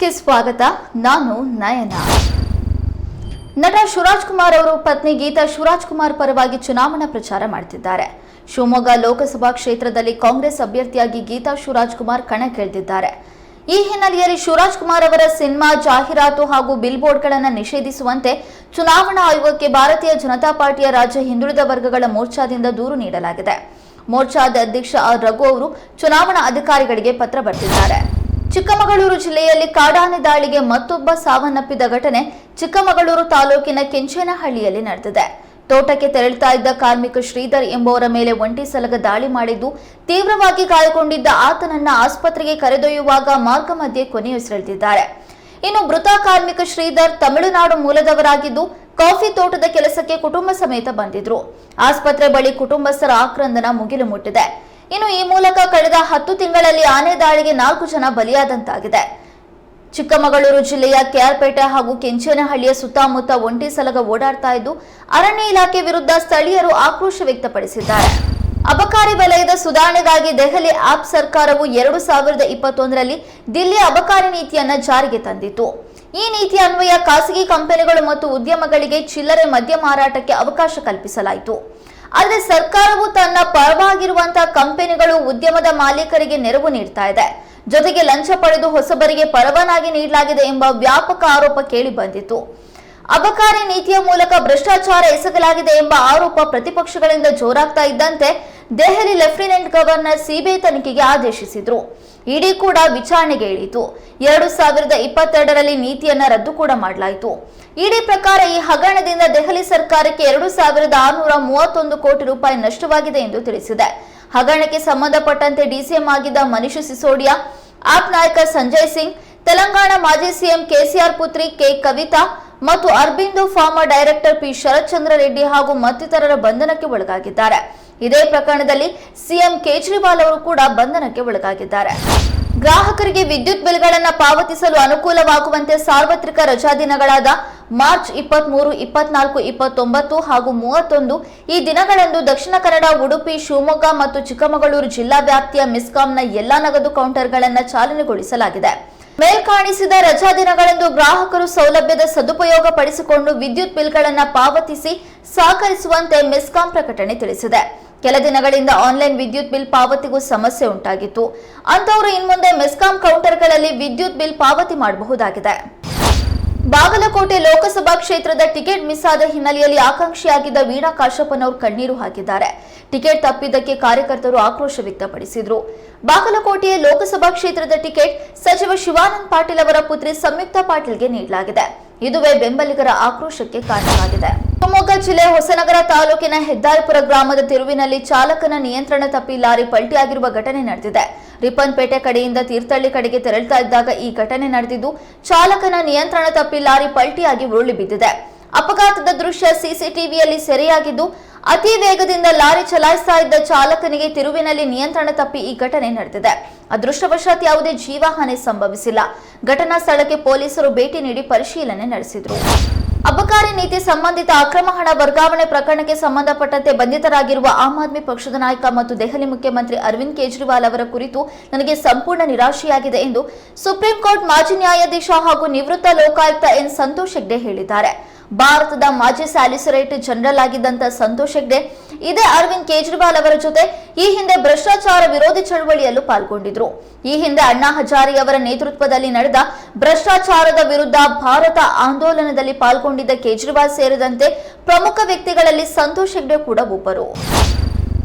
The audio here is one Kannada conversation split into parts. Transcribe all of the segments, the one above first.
ನ್ಯೂಸ್ಗೆ ಸ್ವಾಗತ. ನಾನು ನಯನ. ನಟ ಶಿವರಾಜ್ ಕುಮಾರ್ ಅವರು ಪತ್ನಿ ಗೀತಾ ಶಿವರಾಜ್ ಕುಮಾರ್ ಪರವಾಗಿ ಚುನಾವಣಾ ಪ್ರಚಾರ ಮಾಡ್ತಿದ್ದಾರೆ. ಶಿವಮೊಗ್ಗ ಲೋಕಸಭಾ ಕ್ಷೇತ್ರದಲ್ಲಿ ಕಾಂಗ್ರೆಸ್ ಅಭ್ಯರ್ಥಿಯಾಗಿ ಗೀತಾ ಶಿವರಾಜ್ ಕುಮಾರ್ ಕಣಕ್ಕಿಳಿದಿದ್ದಾರೆ ಈ ಹಿನ್ನೆಲೆಯಲ್ಲಿ ಶಿವರಾಜ್ ಕುಮಾರ್ ಅವರ ಸಿನಿಮಾ ಜಾಹೀರಾತು ಹಾಗೂ ಬಿಲ್ಬೋರ್ಡ್ಗಳನ್ನು ನಿಷೇಧಿಸುವಂತೆ ಚುನಾವಣಾ ಆಯೋಗಕ್ಕೆ ಭಾರತೀಯ ಜನತಾ ಪಾರ್ಟಿಯ ರಾಜ್ಯ ಹಿಂದುಳಿದ ವರ್ಗಗಳ ಮೋರ್ಚಾದಿಂದ ದೂರು ನೀಡಲಾಗಿದೆ. ಮೋರ್ಚಾದ ಅಧ್ಯಕ್ಷ ಆರ್ ರಘು ಅವರು ಚುನಾವಣಾ ಅಧಿಕಾರಿಗಳಿಗೆ ಪತ್ರ ಬರೆದಿದ್ದಾರೆ. ಚಿಕ್ಕಮಗಳೂರು ಜಿಲ್ಲೆಯಲ್ಲಿ ಕಾಡಾನೆ ದಾಳಿಗೆ ಮತ್ತೊಬ್ಬ ಸಾವನ್ನಪ್ಪಿದ ಘಟನೆ ಚಿಕ್ಕಮಗಳೂರು ತಾಲೂಕಿನ ಕೆಂಚೇನಹಳ್ಳಿಯಲ್ಲಿ ನಡೆದಿದೆ. ತೋಟಕ್ಕೆ ತೆರಳುತ್ತಾ ಇದ್ದ ಕಾರ್ಮಿಕ ಶ್ರೀಧರ್ ಎಂಬುವರ ಮೇಲೆ ಒಂಟಿ ಸಲಗ ದಾಳಿ ಮಾಡಿದ್ದು, ತೀವ್ರವಾಗಿ ಗಾಯಗೊಂಡಿದ್ದ ಆತನನ್ನ ಆಸ್ಪತ್ರೆಗೆ ಕರೆದೊಯ್ಯುವಾಗ ಮಾರ್ಗ ಮಧ್ಯೆ ಕೊನೆಯುಸಿರೆಳೆದಿದ್ದಾರೆ ಇನ್ನು ಮೃತ ಕಾರ್ಮಿಕ ಶ್ರೀಧರ್ ತಮಿಳುನಾಡು ಮೂಲದವರಾಗಿದ್ದು, ಕಾಫಿ ತೋಟದ ಕೆಲಸಕ್ಕೆ ಕುಟುಂಬ ಸಮೇತ ಬಂದಿದ್ರು. ಆಸ್ಪತ್ರೆ ಬಳಿ ಕುಟುಂಬಸ್ಥರ ಆಕ್ರಂದನ ಮುಗಿಲು ಮುಟ್ಟಿದೆ. ಇನ್ನು ಈ ಮೂಲಕ ಕಳೆದ ಹತ್ತು ತಿಂಗಳಲ್ಲಿ ಆನೆ ದಾಳಿಗೆ ನಾಲ್ಕು ಜನ ಬಲಿಯಾದಂತಾಗಿದೆ. ಚಿಕ್ಕಮಗಳೂರು ಜಿಲ್ಲೆಯ ಕೆಆರ್ಪೇಟೆ ಹಾಗೂ ಕೆಂಚೇನಹಳ್ಳಿಯ ಸುತ್ತಮುತ್ತ ಒಂಟಿ ಸಲಗ ಓಡಾಡ್ತಾ ಇದ್ದು, ಅರಣ್ಯ ಇಲಾಖೆ ವಿರುದ್ಧ ಸ್ಥಳೀಯರು ಆಕ್ರೋಶ ವ್ಯಕ್ತಪಡಿಸಿದ್ದಾರೆ. ಅಬಕಾರಿ ವಲಯದ ಸುಧಾರಣೆಗಾಗಿ ದೆಹಲಿ ಆಪ್ ಸರ್ಕಾರವು ಎರಡು ಸಾವಿರದ ಇಪ್ಪತ್ತೊಂದರಲ್ಲಿ ದಿಲ್ಲಿ ಅಬಕಾರಿ ನೀತಿಯನ್ನು ಜಾರಿಗೆ ತಂದಿತು ಈ ನೀತಿ ಅನ್ವಯ ಖಾಸಗಿ ಕಂಪನಿಗಳು ಮತ್ತು ಉದ್ಯಮಗಳಿಗೆ ಚಿಲ್ಲರೆ ಮದ್ಯ ಮಾರಾಟಕ್ಕೆ ಅವಕಾಶ ಕಲ್ಪಿಸಲಾಯಿತು. ಆದರೆ ಸರ್ಕಾರವು ತನ್ನ ಪರವಾಗಿರುವಂತಹ ಕಂಪನಿಗಳು ಉದ್ಯಮದ ಮಾಲೀಕರಿಗೆ ನೆರವು ನೀಡ್ತಾ ಇದೆ. ಜೊತೆಗೆ ಲಂಚ ಪಡೆದು ಹೊಸಬರಿಗೆ ಪರವಾನಗಿ ನೀಡಲಾಗಿದೆ ಎಂಬ ವ್ಯಾಪಕ ಆರೋಪ ಕೇಳಿ ಬಂದಿತ್ತು. ಅಬಕಾರಿ ನೀತಿಯ ಮೂಲಕ ಭ್ರಷ್ಟಾಚಾರ ಎಸಗಲಾಗಿದೆ ಎಂಬ ಆರೋಪ ಪ್ರತಿಪಕ್ಷಗಳಿಂದ ಜೋರಾಗ್ತಾ ಇದ್ದಂತೆ ದೆಹಲಿ ಲೆಫ್ಟಿನೆಂಟ್ ಗವರ್ನರ್ ಸಿಬಿಐ ತನಿಖೆಗೆ ಆದೇಶಿಸಿದ್ರು. ಇಡಿ ಕೂಡ ವಿಚಾರಣೆಗೆ ಇಳಿತು ಎರಡು ಸಾವಿರದ ಇಪ್ಪತ್ತೆರಡರಲ್ಲಿ ನೀತಿಯನ್ನ ರದ್ದು ಕೂಡ ಮಾಡಲಾಯಿತು. ಇಡಿ ಪ್ರಕಾರ ಈ ಹಗರಣದಿಂದ ದೆಹಲಿ ಸರ್ಕಾರಕ್ಕೆ ಎರಡು ಸಾವಿರದ ಆರುನೂರ ಮೂವತ್ತೊಂದು ಕೋಟಿ ರೂಪಾಯಿ ನಷ್ಟವಾಗಿದೆ ಎಂದು ತಿಳಿಸಿದೆ. ಹಗರಣಕ್ಕೆ ಸಂಬಂಧಪಟ್ಟಂತೆ ಡಿಸಿಎಂ ಆಗಿದ್ದ ಮನೀಶ್ ಸಿಸೋಡಿಯಾ, ಆಪ್ ನಾಯಕ ಸಂಜಯ್ ಸಿಂಗ್, ತೆಲಂಗಾಣ ಮಾಜಿ ಸಿಎಂ ಕೆಸಿಆರ್ ಪುತ್ರಿ ಕೆ ಕವಿತಾ ಮತ್ತು Aurobindo pharma director P Sarathchandra Reddy ಹಾಗೂ ಮತ್ತಿತರರ ಬಂಧನಕ್ಕೆ ಒಳಗಾಗಿದ್ದಾರೆ. ಇದೇ ಪ್ರಕರಣದಲ್ಲಿ ಸಿಎಂ ಕೇಜ್ರಿವಾಲ್ ಅವರು ಕೂಡ ಬಂಧನಕ್ಕೆ ಒಳಗಾಗಿದ್ದಾರೆ. ಗ್ರಾಹಕರಿಗೆ ವಿದ್ಯುತ್ ಬಿಲ್ಗಳನ್ನು ಪಾವತಿಸಲು ಅನುಕೂಲವಾಗುವಂತೆ ಸಾರ್ವತ್ರಿಕ ರಜಾ ದಿನಗಳಾದ ಮಾರ್ಚ್ ಇಪ್ಪತ್ಮೂರು, ಇಪ್ಪತ್ನಾಲ್ಕು, ಇಪ್ಪತ್ತೊಂಬತ್ತು ಹಾಗೂ ಮೂವತ್ತೊಂದು ಈ ದಿನಗಳಂದು ದಕ್ಷಿಣ ಕನ್ನಡ, ಉಡುಪಿ, ಶಿವಮೊಗ್ಗ ಮತ್ತು ಚಿಕ್ಕಮಗಳೂರು ಜಿಲ್ಲಾ ವ್ಯಾಪ್ತಿಯ ಮಿಸ್ಕಾಂನ ಎಲ್ಲಾ ನಗದು ಕೌಂಟರ್ಗಳನ್ನು ಚಾಲನೆಗೊಳಿಸಲಾಗಿದೆ. ಮೇಲ್ಕಾಣಿಸಿದ ರಜಾ ದಿನಗಳಂದು ಗ್ರಾಹಕರು ಸೌಲಭ್ಯದ ಸದುಪಯೋಗ ಪಡಿಸಿಕೊಂಡು ವಿದ್ಯುತ್ ಬಿಲ್ಗಳನ್ನು ಪಾವತಿಸಿ ಸಹಕರಿಸುವಂತೆ ಮೆಸ್ಕಾಂ ಪ್ರಕಟಣೆ ತಿಳಿಸಿದೆ. ಕೆಲ ದಿನಗಳಿಂದ ಆನ್ಲೈನ್ ವಿದ್ಯುತ್ ಬಿಲ್ ಪಾವತಿಗೂ ಸಮಸ್ಯೆ ಉಂಟಾಗಿತ್ತು. ಅಂತವರು ಇನ್ಮುಂದೆ ಮೆಸ್ಕಾಂ ಕೌಂಟರ್ಗಳಲ್ಲಿ ವಿದ್ಯುತ್ ಬಿಲ್ ಪಾವತಿ ಮಾಡಬಹುದಾಗಿದೆ. ಬಾಗಲಕೋಟೆ ಲೋಕಸಭಾ ಕ್ಷೇತ್ರದ ಟಿಕೆಟ್ ಮಿಸ್ ಆದ ಹಿನ್ನೆಲೆಯಲ್ಲಿ ಆಕಾಂಕ್ಷಿಯಾಗಿದ್ದ ವೀಣಾ ಕಾಶಪ್ಪನವರು ಕಣ್ಣೀರು ಹಾಕಿದ್ದಾರೆ. ಟಿಕೆಟ್ ತಪ್ಪಿದ್ದಕ್ಕೆ ಕಾರ್ಯಕರ್ತರು ಆಕ್ರೋಶ ವ್ಯಕ್ತಪಡಿಸಿದ್ರು. ಬಾಗಲಕೋಟೆಯ ಲೋಕಸಭಾ ಕ್ಷೇತ್ರದ ಟಿಕೆಟ್ ಸಚಿವ ಶಿವಾನಂದ್ ಪಾಟೀಲ್ ಅವರ ಪುತ್ರಿ ಸಂಯುಕ್ತಾ ಪಾಟೀಲ್ಗೆ ನೀಡಲಾಗಿದೆ. ಇದುವೇ ಬೆಂಬಲಿಗರ ಆಕ್ರೋಶಕ್ಕೆ ಕಾರಣವಾಗಿದೆ. ಶಿವಮೊಗ್ಗ ಜಿಲ್ಲೆ ಹೊಸನಗರ ತಾಲೂಕಿನ ಹೆದ್ದಾರಿಪುರ ಗ್ರಾಮದ ತಿರುವಿನಲ್ಲಿ ಚಾಲಕನ ನಿಯಂತ್ರಣ ತಪ್ಪಿ ಲಾರಿ ಪಲ್ಟಿಯಾಗಿರುವ ಘಟನೆ ನಡೆದಿದೆ. ರಿಪ್ಪನ್ಪೇಟೆ ಕಡೆಯಿಂದ ತೀರ್ಥಹಳ್ಳಿ ಕಡೆಗೆ ತೆರಳುತ್ತಾ ಇದ್ದಾಗ ಈ ಘಟನೆ ನಡೆದಿದ್ದು, ಚಾಲಕನ ನಿಯಂತ್ರಣ ತಪ್ಪಿ ಲಾರಿ ಪಲ್ಟಿಯಾಗಿ ಉರುಳಿ ಬಿದ್ದಿದೆ. ಅಪಘಾತದ ದೃಶ್ಯ ಸಿಸಿಟಿವಿಯಲ್ಲಿ ಸೆರೆಯಾಗಿದ್ದು ಅತಿ ವೇಗದಿಂದ ಲಾರಿ ಚಲಾಯಿಸ್ತಾ ಇದ್ದ ಚಾಲಕನಿಗೆ ತಿರುವಿನಲ್ಲಿ ನಿಯಂತ್ರಣ ತಪ್ಪಿ ಈ ಘಟನೆ ನಡೆದಿದೆ. ಅದೃಷ್ಟವಶಾತ್ ಯಾವುದೇ ಜೀವಹಾನಿ ಸಂಭವಿಸಿಲ್ಲ. ಘಟನಾ ಸ್ಥಳಕ್ಕೆ ಪೊಲೀಸರು ಭೇಟಿ ನೀಡಿ ಪರಿಶೀಲನೆ ನಡೆಸಿದರು. ಅಬಕಾರಿ ನೀತಿ ಸಂಬಂಧಿತ ಅಕ್ರಮ ಹಣ ವರ್ಗಾವಣೆ ಪ್ರಕರಣಕ್ಕೆ ಸಂಬಂಧಪಟ್ಟಂತೆ ಬಂಧಿತರಾಗಿರುವ ಆಮ್ ಆದ್ಮಿ ಪಕ್ಷದ ನಾಯಕ ಮತ್ತು ದೆಹಲಿ ಮುಖ್ಯಮಂತ್ರಿ ಅರವಿಂದ್ ಕೇಜ್ರಿವಾಲ್ ಅವರ ಕುರಿತು ನನಗೆ ಸಂಪೂರ್ಣ ನಿರಾಶೆಯಾಗಿದೆ ಎಂದು ಸುಪ್ರೀಂ ಕೋರ್ಟ್ ಮಾಜಿ ನ್ಯಾಯಾಧೀಶ ಹಾಗೂ ನಿವೃತ್ತ ಲೋಕಾಯುಕ್ತ ಎನ್ ಸಂತೋಷ್ ಹೆಗ್ಡೆ ಹೇಳಿದ್ದಾರೆ. ಭಾರತದ ಮಾಜಿ ಸ್ಯಾಲಿಸರೇಟ್ ಜನರಲ್ ಆಗಿದ್ದಂತ ಸಂತೋಷ್ ಹೆಗ್ಡೆ, ಇದೇ ಅರವಿಂದ್ ಕೇಜ್ರಿವಾಲ್ ಅವರ ಜೊತೆ ಈ ಹಿಂದೆ ಭ್ರಷ್ಟಾಚಾರ ವಿರೋಧಿ ಚಳವಳಿಯಲ್ಲೂ ಪಾಲ್ಗೊಂಡಿದ್ರು. ಈ ಹಿಂದೆ ಅಣ್ಣಾ ಹಜಾರಿ ಅವರ ನೇತೃತ್ವದಲ್ಲಿ ನಡೆದ ಭ್ರಷ್ಟಾಚಾರದ ವಿರುದ್ಧ ಭಾರತ ಆಂದೋಲನದಲ್ಲಿ ಪಾಲ್ಗೊಂಡಿದ್ದ ಕೇಜ್ರಿವಾಲ್ ಸೇರಿದಂತೆ ಪ್ರಮುಖ ವ್ಯಕ್ತಿಗಳಲ್ಲಿ ಸಂತೋಷ್ ಹೆಗ್ಡೆ ಕೂಡ ಒಬ್ಬರು.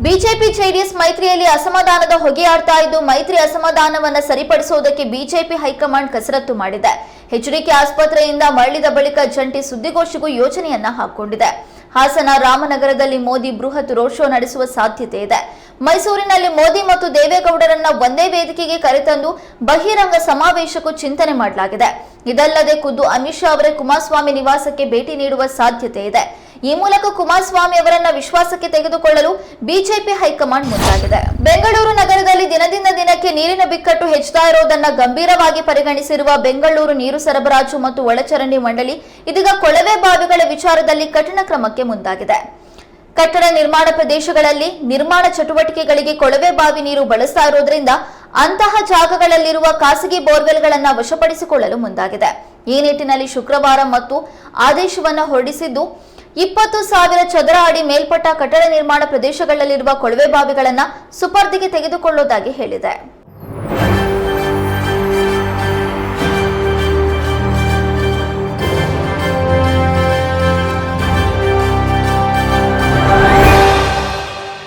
ಬಿಜೆಪಿ ಜೆಡಿಎಸ್ ಮೈತ್ರಿಯಲ್ಲಿ ಅಸಮಾಧಾನದ ಹೊಗೆಯಾಡ್ತಾ ಇದ್ದು ಮೈತ್ರಿ ಅಸಮಾಧಾನವನ್ನು ಸರಿಪಡಿಸುವುದಕ್ಕೆ ಬಿಜೆಪಿ ಹೈಕಮಾಂಡ್ ಕಸರತ್ತು ಮಾಡಿದೆ. ಎಚ್ಡಿಕೆ ಆಸ್ಪತ್ರೆಯಿಂದ ಮರಳಿದ ಬಳಿಕ ಜಂಟಿ ಸುದ್ದಿಗೋಷ್ಠಿಗೂ ಯೋಜನೆಯನ್ನ ಹಾಕೊಂಡಿದೆ ಹಾಸನ ರಾಮನಗರದಲ್ಲಿ ಮೋದಿ ಬೃಹತ್ ರೋಡ್ ಶೋ ನಡೆಸುವ ಸಾಧ್ಯತೆ ಇದೆ. ಮೈಸೂರಿನಲ್ಲಿ ಮೋದಿ ಮತ್ತು ದೇವೇಗೌಡರನ್ನ ಒಂದೇ ವೇದಿಕೆಗೆ ಕರೆತಂದು ಬಹಿರಂಗ ಸಮಾವೇಶಕ್ಕೂ ಚಿಂತನೆ ಮಾಡಲಾಗಿದೆ. ಇದಲ್ಲದೆ ಖುದ್ದು ಅಮಿತ್ ಶಾ ಅವರೇ ಕುಮಾರಸ್ವಾಮಿ ನಿವಾಸಕ್ಕೆ ಭೇಟಿ ನೀಡುವ ಸಾಧ್ಯತೆ ಇದೆ. ಈ ಮೂಲಕ ಕುಮಾರಸ್ವಾಮಿ ಅವರನ್ನ ವಿಶ್ವಾಸಕ್ಕೆ ತೆಗೆದುಕೊಳ್ಳಲು ಬಿಜೆಪಿ ಹೈಕಮಾಂಡ್ ಮುಂದಾಗಿದೆ. ಬೆಂಗಳೂರು ನಗರದಲ್ಲಿ ದಿನದಿಂದ ದಿನಕ್ಕೆ ನೀರಿನ ಬಿಕ್ಕಟ್ಟು ಹೆಚ್ಚುತ್ತಾ ಇರುವುದನ್ನು ಗಂಭೀರವಾಗಿ ಪರಿಗಣಿಸಿರುವ ಬೆಂಗಳೂರು ನೀರು ಸರಬರಾಜು ಮತ್ತು ಒಳಚರಂಡಿ ಮಂಡಳಿ ಇದೀಗ ಕೊಳವೆ ಬಾವಿಗಳ ವಿಚಾರದಲ್ಲಿ ಕಠಿಣ ಕ್ರಮಕ್ಕೆ ಮುಂದಾಗಿದೆ. ಕಟ್ಟಡ ನಿರ್ಮಾಣ ಪ್ರದೇಶಗಳಲ್ಲಿ ನಿರ್ಮಾಣ ಚಟುವಟಿಕೆಗಳಿಗೆ ಕೊಳವೆ ಬಾವಿ ನೀರು ಬಳಸ್ತಾ ಇರುವುದರಿಂದ ಅಂತಹ ಜಾಗಗಳಲ್ಲಿರುವ ಖಾಸಗಿ ಬೋರ್ವೆಲ್ಗಳನ್ನು ವಶಪಡಿಸಿಕೊಳ್ಳಲು ಮುಂದಾಗಿದೆ. ಈ ನಿಟ್ಟಿನಲ್ಲಿ ಶುಕ್ರವಾರ ಮತ್ತು ಆದೇಶವನ್ನು ಹೊರಡಿಸಿದ್ದು ಇಪ್ಪತ್ತು ಸಾವಿರ ಚದರ ಅಡಿ ಮೇಲ್ಪಟ್ಟ ಕಟ್ಟಡ ನಿರ್ಮಾಣ ಪ್ರದೇಶಗಳಲ್ಲಿರುವ ಕೊಳವೆ ಬಾವಿಗಳನ್ನು ಸುಪರ್ದಿಗೆ ತೆಗೆದುಕೊಳ್ಳುವುದಾಗಿ ಹೇಳಿದೆ.